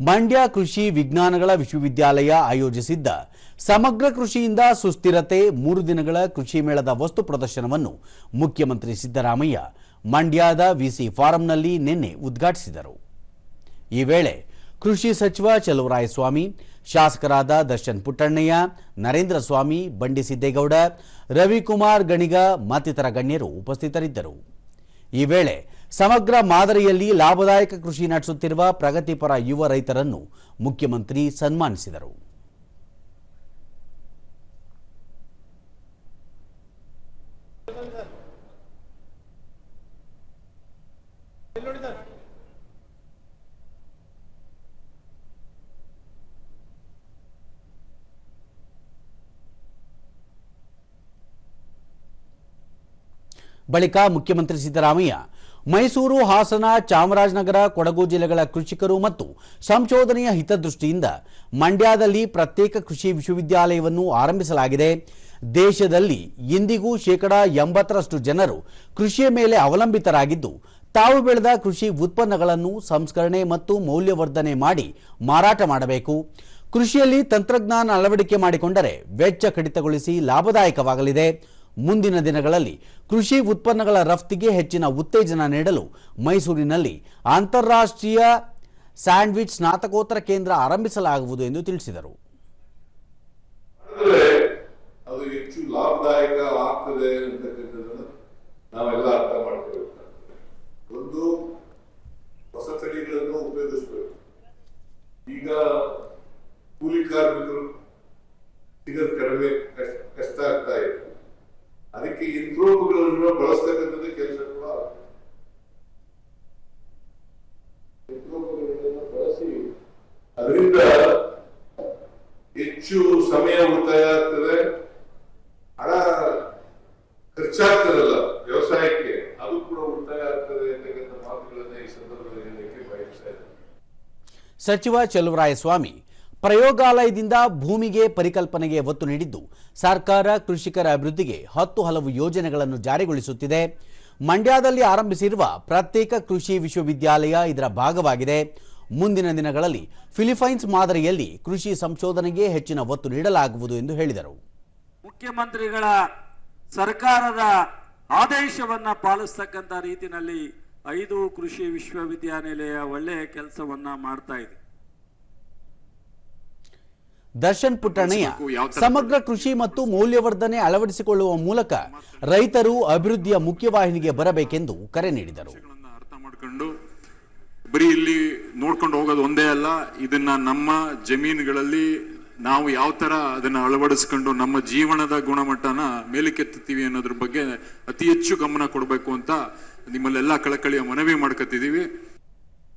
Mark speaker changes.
Speaker 1: ಮಂಡ್ಯ ಕೃಷಿ ವಿಜ್ಞಾನಗಳ ವಿಶ್ವವಿದ್ಯಾಲಯ ಆಯೋಜಿಸಿದ್ದ ಸಮಗ್ರ ಕೃಷಿಯಿಂದ ಸುಸ್ಥಿರತೆ ಮೂರು ದಿನಗಳ ಕೃಷಿ ಮೇಳದ ವಸ್ತು ಪ್ರದರ್ಶನವನ್ನು ಮುಖ್ಯಮಂತ್ರಿ ಸಿದ್ದರಾಮಯ್ಯ ಮಂಡ್ಯದ ವಿಸಿ ಫಾರಂನಲ್ಲಿ ನಿನ್ನೆ ಉದ್ಘಾಟಿಸಿದರು. ಈ ವೇಳೆ ಕೃಷಿ ಸಚಿವ ಚಲುವರಾಯಸ್ವಾಮಿ, ಶಾಸಕರಾದ ದರ್ಶನ್ ಪುಟ್ಟಣ್ಣಯ್ಯ, ನರೇಂದ್ರ ಸ್ವಾಮಿ, ಬಂಡಿ ಸಿದ್ದೇಗೌಡ, ರವಿಕುಮಾರ್ ಗಣಿಗ ಮತ್ತಿತರ ಗಣ್ಯರು ಉಪಸ್ಥಿತರಿದ್ದರು. ಈ ವೇಳೆ ಸಮಗ್ರ ಮಾದರಿಯಲ್ಲಿ ಲಾಭದಾಯಕ ಕೃಷಿ ನಡೆಸುತ್ತಿರುವ ಪ್ರಗತಿಪರ ಯುವ ರೈತರನ್ನು ಮುಖ್ಯಮಂತ್ರಿ ಸನ್ಮಾನಿಸಿದರು. ಬಳಿಕ ಮುಖ್ಯಮಂತ್ರಿ ಸಿದ್ದರಾಮಯ್ಯ, ಮೈಸೂರು, ಹಾಸನ, ಚಾಮರಾಜನಗರ, ಕೊಡಗು ಜಿಲ್ಲೆಗಳ ಕೃಷಿಕರು ಮತ್ತು ಸಂಶೋಧನೆಯ ಹಿತದೃಷ್ಟಿಯಿಂದ ಮಂಡ್ಯದಲ್ಲಿ ಪ್ರತ್ಯೇಕ ಕೃಷಿ ವಿಶ್ವವಿದ್ಯಾಲಯವನ್ನು ಆರಂಭಿಸಲಾಗಿದೆ. ದೇಶದಲ್ಲಿ ಇಂದಿಗೂ ಶೇಕಡ ಎಂಬತ್ತರಷ್ಟು ಜನರು ಕೃಷಿಯ ಮೇಲೆ ಅವಲಂಬಿತರಾಗಿದ್ದು, ತಾವು ಬೆಳೆದ ಕೃಷಿ ಉತ್ಪನ್ನಗಳನ್ನು ಸಂಸ್ಕರಣೆ ಮತ್ತು ಮೌಲ್ಯವರ್ಧನೆ ಮಾಡಿ ಮಾರಾಟ ಮಾಡಬೇಕು. ಕೃಷಿಯಲ್ಲಿ ತಂತ್ರಜ್ಞಾನ ಅಳವಡಿಕೆ ಮಾಡಿಕೊಂಡರೆ ವೆಚ್ಚ ಕಡಿತಗೊಳಿಸಿ ಲಾಭದಾಯಕವಾಗಲಿದೆ. ಮುಂದಿನ ದಿನಗಳಲ್ಲಿ ಕೃಷಿ ಉತ್ಪನ್ನಗಳ ರಫ್ತಿಗೆ ಹೆಚ್ಚಿನ ಉತ್ತೇಜನ ನೀಡಲು ಮೈಸೂರಿನಲ್ಲಿ ಅಂತಾರಾಷ್ಟ್ರೀಯ ಸ್ಯಾಂಡ್ವಿಚ್ ಸ್ನಾತಕೋತ್ತರ ಕೇಂದ್ರ ಆರಂಭಿಸಲಾಗುವುದು ಎಂದು ತಿಳಿಸಿದರು.
Speaker 2: ಅದು ಲಾಭದಾಯಕ ಅರ್ಥ ಒಂದು ಈಗ ಕೂಲಿ ಕಾರ್ಮಿಕರು ಸಿಗೋದು ಕಡಿಮೆ ಕಷ್ಟ ಕಷ್ಟ ಆಗ್ತಾ ಇದೆ ಅದಕ್ಕೆ ಯಂತ್ರೋಪಕರಣಗಳನ್ನು ಬಳಸ್ತಕ್ಕಂಥದ್ದು ಕೆಲಸ ಕೂಡ ಆಗ್ತದೆ. ಯಂತ್ರೋಪಕರಣಗಳನ್ನು ಬಳಸಿ. ಅದರಿಂದ ಹೆಚ್ಚು ಸಮಯ ಉಳಿತಾಯ ಆಗ್ತದೆ. ಹಣ ಖರ್ಚಾಗ್ತದಲ್ಲ ವ್ಯವಸಾಯಕ್ಕೆ ಅದು ಕೂಡ ಉಳಿತಾಯ ಆಗ್ತದೆ ಅಂತಕ್ಕಂಥ ಮಾತುಗಳನ್ನ ಈ ಸಂದರ್ಭದಲ್ಲಿ ಬಯಸ್ತಾ ಇದ್ದೇನೆ.
Speaker 1: ಸಚಿವ ಚಲುವರಾಯಸ್ವಾಮಿ ಪ್ರಯೋಗಾಲಯದಿಂದ ಭೂಮಿಗೆ ಪರಿಕಲ್ಪನೆಗೆ ಒತ್ತು ನೀಡಿದ್ದು ಸರ್ಕಾರ ಕೃಷಿಕರ ಅಭಿವೃದ್ಧಿಗೆ ಹತ್ತು ಹಲವು ಯೋಜನೆಗಳನ್ನು ಜಾರಿಗೊಳಿಸುತ್ತಿದೆ. ಮಂಡ್ಯದಲ್ಲಿ ಆರಂಭಿಸಿರುವ ಪ್ರತ್ಯೇಕ ಕೃಷಿ ವಿಶ್ವವಿದ್ಯಾಲಯ ಇದರ ಭಾಗವಾಗಿದೆ. ಮುಂದಿನ ದಿನಗಳಲ್ಲಿ ಫಿಲಿಪೈನ್ಸ್ ಮಾದರಿಯಲ್ಲಿ ಕೃಷಿ ಸಂಶೋಧನೆಗೆ ಹೆಚ್ಚಿನ ಒತ್ತು ನೀಡಲಾಗುವುದು ಎಂದು ಹೇಳಿದರು.
Speaker 3: ಮುಖ್ಯಮಂತ್ರಿಗಳ ಸರ್ಕಾರದ ಆದೇಶವನ್ನ ಪಾಲಿಸ್ತಕ್ಕಂಥ ರೀತಿಯಲ್ಲಿ ಐದು ಕೃಷಿ ವಿಶ್ವವಿದ್ಯಾನಿಲಯ ಒಳ್ಳೆಯ ಕೆಲಸವನ್ನ ಮಾಡ್ತಾ ಇದೆ.
Speaker 1: ದರ್ಶನ್ ಪುಟ್ಟಣ್ಣಯ್ಯ ಸಮಗ್ರ ಕೃಷಿ ಮತ್ತು ಮೌಲ್ಯವರ್ಧನೆ ಅಳವಡಿಸಿಕೊಳ್ಳುವ ಮೂಲಕ ರೈತರು ಅಭಿವೃದ್ಧಿಯ ಮುಖ್ಯವಾಹಿನಿಗೆ ಬರಬೇಕೆಂದು ಕರೆ ನೀಡಿದರು.
Speaker 4: ಅರ್ಥ ಮಾಡ್ಕೊಂಡು ಬರೀ ಇಲ್ಲಿ ನೋಡ್ಕೊಂಡು ಹೋಗೋದು ಒಂದೇ ಅಲ್ಲ, ಇದನ್ನ ನಮ್ಮ ಜಮೀನುಗಳಲ್ಲಿ ನಾವು ಯಾವ ತರ ಅದನ್ನ ಅಳವಡಿಸ್ಕೊಂಡು ನಮ್ಮ ಜೀವನದ ಗುಣಮಟ್ಟನ ಮೇಲಕ್ಕೆತ್ತೀವಿ ಅನ್ನೋದ್ರ ಬಗ್ಗೆ ಅತಿ ಹೆಚ್ಚು ಗಮನ ಕೊಡಬೇಕು ಅಂತ ನಿಮ್ಮಲ್ಲೆಲ್ಲ ಕಳಕಳಿಯ ಮನವಿ ಮಾಡ್ಕೊತಿದೀವಿ